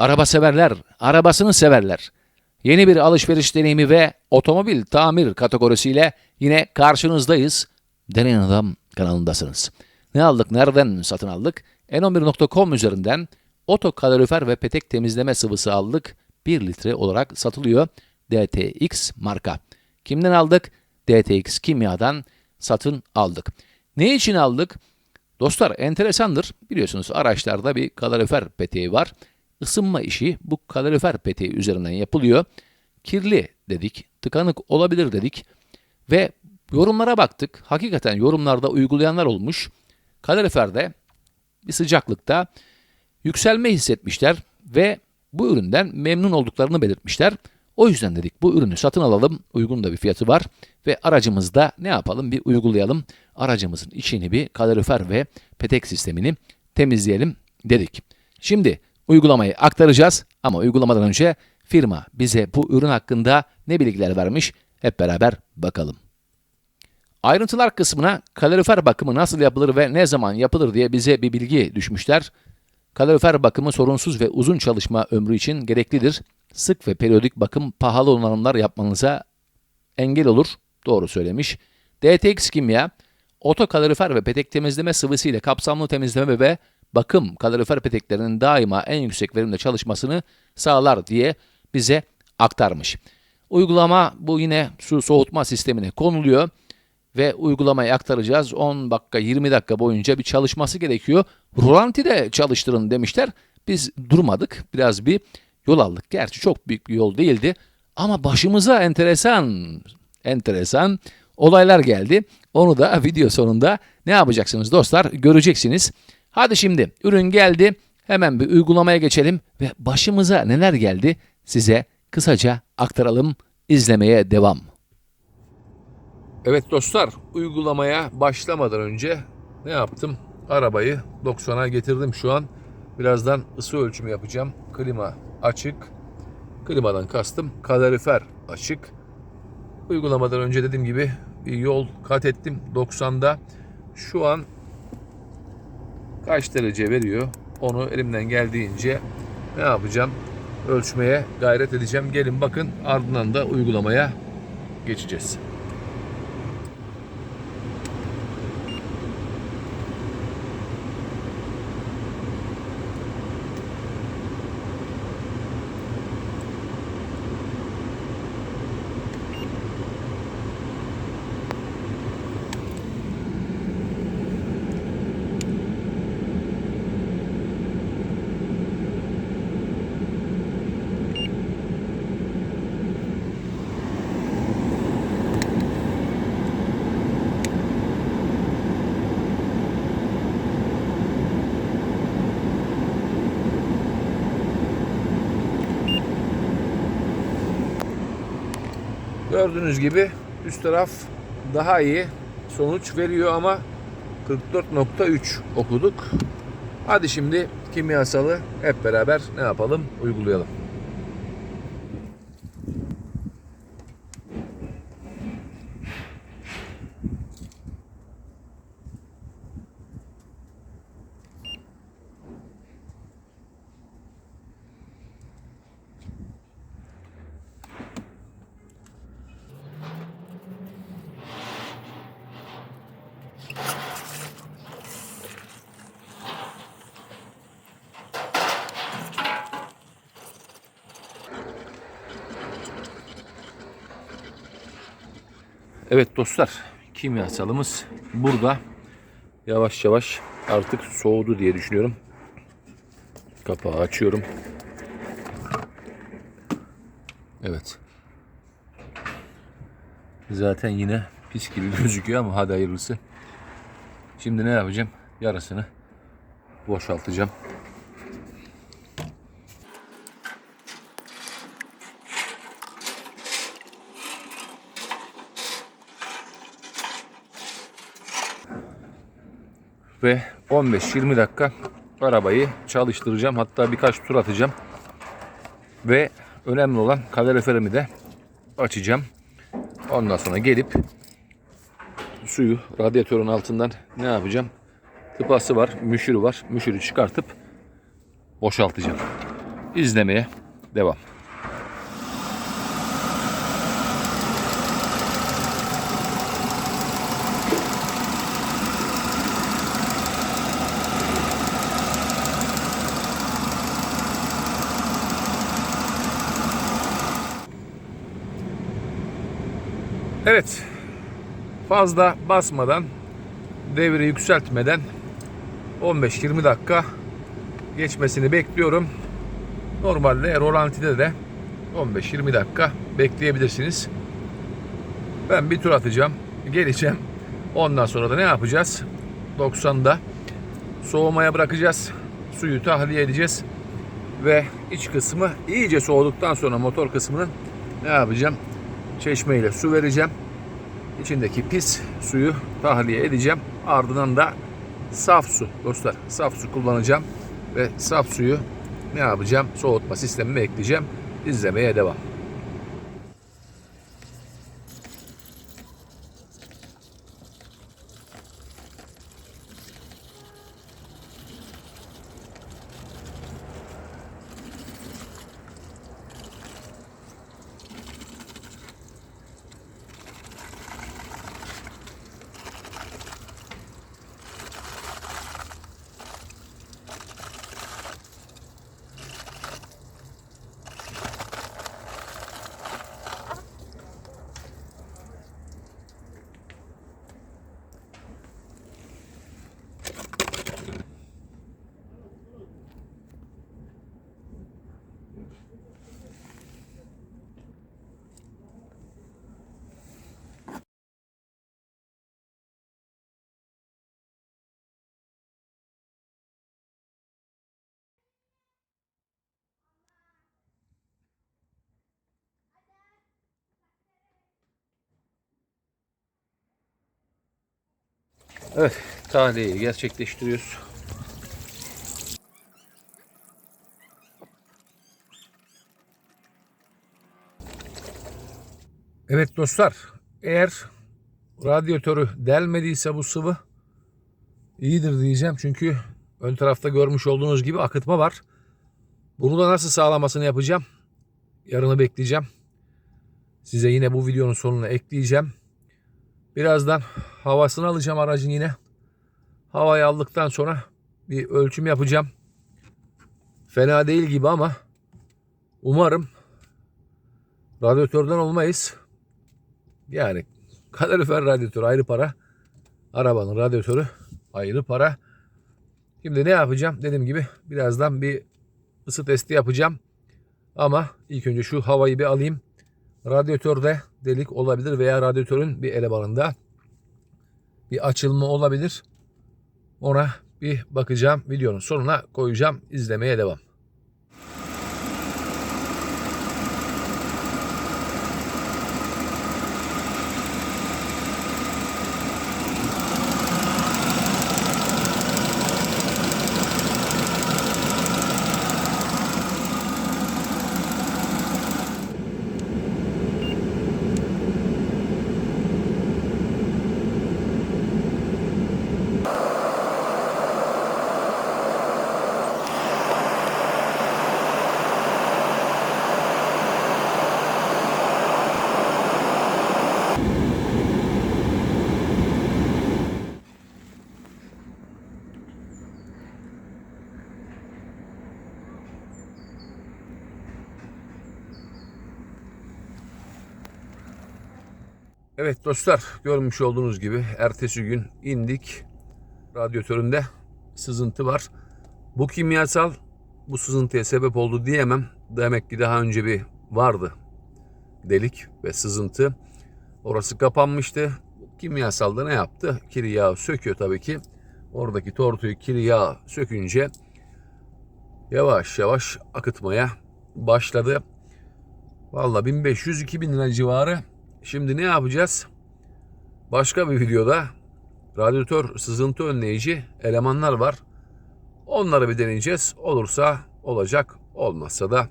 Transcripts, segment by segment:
araba severler, arabasını severler. Yeni bir alışveriş deneyimi ve otomobil tamir kategorisiyle yine karşınızdayız. Deneyen Adam kanalındasınız. Ne aldık, nereden satın aldık? n11.com üzerinden oto kalorifer ve petek temizleme sıvısı aldık. 1 litre olarak satılıyor. DTX marka. Kimden aldık? DTX Kimya'dan satın aldık. Ne için aldık? Dostlar enteresandır. Biliyorsunuz araçlarda bir kalorifer peteği var. Isınma işi bu kalorifer peteği üzerinden yapılıyor. Kirli dedik, tıkanık olabilir dedik ve yorumlara baktık. Hakikaten yorumlarda uygulayanlar olmuş. Kaloriferde bir sıcaklıkta yükselme hissetmişler ve bu üründen memnun olduklarını belirtmişler. O yüzden dedik bu ürünü satın alalım. Uygun da bir fiyatı var ve aracımızda ne yapalım bir uygulayalım. Aracımızın içini bir kalorifer ve petek sistemini temizleyelim dedik. Şimdi uygulamayı aktaracağız ama uygulamadan önce firma bize bu ürün hakkında ne bilgiler vermiş hep beraber bakalım. Ayrıntılar kısmına kalorifer bakımı nasıl yapılır ve ne zaman yapılır diye bize bir bilgi düşmüşler. Kalorifer bakımı sorunsuz ve uzun çalışma ömrü için gereklidir. Sık ve periyodik bakım pahalı onarımlar yapmanıza engel olur. Doğru söylemiş. DTX Kimya, oto kalorifer ve petek temizleme sıvısı ile kapsamlı temizleme ve bakım kalorifer peteklerinin daima en yüksek verimde çalışmasını sağlar diye bize aktarmış. Uygulama bu yine su soğutma sistemine konuluyor ve uygulamayı aktaracağız. 10 dakika 20 dakika boyunca bir çalışması gerekiyor. Rölantide çalıştırın demişler. Biz durmadık. Biraz bir yol aldık. Gerçi çok büyük bir yol değildi. Ama başımıza enteresan enteresan olaylar geldi. Onu da video sonunda ne yapacaksınız dostlar göreceksiniz. Hadi şimdi ürün geldi. Hemen bir uygulamaya geçelim ve başımıza neler geldi size kısaca aktaralım. İzlemeye devam. Evet dostlar, uygulamaya başlamadan önce ne yaptım? Arabayı 90'a getirdim şu an. Birazdan ısı ölçümü yapacağım. Klima açık. Klimadan kastım kalorifer açık. Uygulamadan önce dediğim gibi bir yol kat ettim 90'da. Şu an kaç derece veriyor? Onu elimden geldiğince ne yapacağım? Ölçmeye gayret edeceğim. Gelin bakın ardından da uygulamaya geçeceğiz. Gördüğünüz gibi üst taraf daha iyi sonuç veriyor ama 44.3 okuduk. Hadi şimdi kimyasalı hep beraber ne yapalım? Uygulayalım. Evet dostlar, kimyasalımız burada. Yavaş yavaş artık soğudu diye düşünüyorum. Kapağı açıyorum. Evet. Zaten yine pis gibi gözüküyor ama hadi hayırlısı. Şimdi ne yapacağım? Yarısını boşaltacağım. Ve 15-20 dakika arabayı çalıştıracağım. Hatta birkaç tur atacağım. Ve önemli olan kaloriferimi de açacağım. Ondan sonra gelip suyu radyatörün altından ne yapacağım? Tıpası var, müşürü var. Müşürü çıkartıp boşaltacağım. izlemeye devam. Evet. Fazla basmadan devri yükseltmeden 15-20 dakika geçmesini bekliyorum. Normalde rolantide de 15-20 dakika bekleyebilirsiniz. Ben bir tur atacağım. Geleceğim. Ondan sonra da ne yapacağız? 90'da soğumaya bırakacağız. Suyu tahliye edeceğiz. Ve iç kısmı iyice soğuduktan sonra motor kısmını ne yapacağım? Çeşmeyle su vereceğim. İçindeki pis suyu tahliye edeceğim. Ardından da saf su dostlar. Saf su kullanacağım. Ve saf suyu ne yapacağım? Soğutma sistemime ekleyeceğim. İzlemeye devam. Evet, tahliyeyi gerçekleştiriyoruz. Evet dostlar, eğer radyatörü delmediyse bu sıvı iyidir diyeceğim. Çünkü ön tarafta görmüş olduğunuz gibi akıtma var. Bunu da nasıl sağlamasını yapacağım? Yarını bekleyeceğim. Size yine bu videonun sonuna ekleyeceğim. Birazdan havasını alacağım aracın yine. Havayı aldıktan sonra bir ölçüm yapacağım. Fena değil gibi ama umarım radyatörden olmayız. Yani kalorifer radyatör ayrı para. Arabanın radyatörü ayrı para. Şimdi ne yapacağım? Dediğim gibi birazdan bir ısı testi yapacağım. Ama ilk önce şu havayı bir alayım. Radyatörde delik olabilir veya radyatörün bir elemanında bir açılma olabilir. Ona bir bakacağım. Videonun sonuna koyacağım. İzlemeye devam. Evet dostlar görmüş olduğunuz gibi ertesi gün indik. Radyatöründe sızıntı var. Bu kimyasal bu sızıntıya sebep oldu diyemem. Demek ki daha önce bir vardı delik ve sızıntı. Orası kapanmıştı. Kimyasal da ne yaptı? Kiri yağı söküyor tabii ki. Oradaki tortuyu kiri yağı sökünce yavaş yavaş akıtmaya başladı. Valla 1500-2000 lira civarı Şimdi ne yapacağız? Başka bir videoda radyatör sızıntı önleyici elemanlar var. Onları bir deneyeceğiz. Olursa olacak, olmazsa da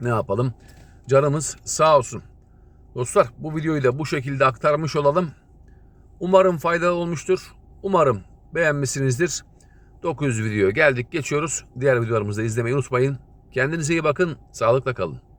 ne yapalım? Canımız sağ olsun. Dostlar bu videoyu da bu şekilde aktarmış olalım. Umarım faydalı olmuştur. Umarım beğenmişsinizdir. 900 video geldik geçiyoruz. Diğer videolarımızı da izlemeyi unutmayın. Kendinize iyi bakın, sağlıkla kalın.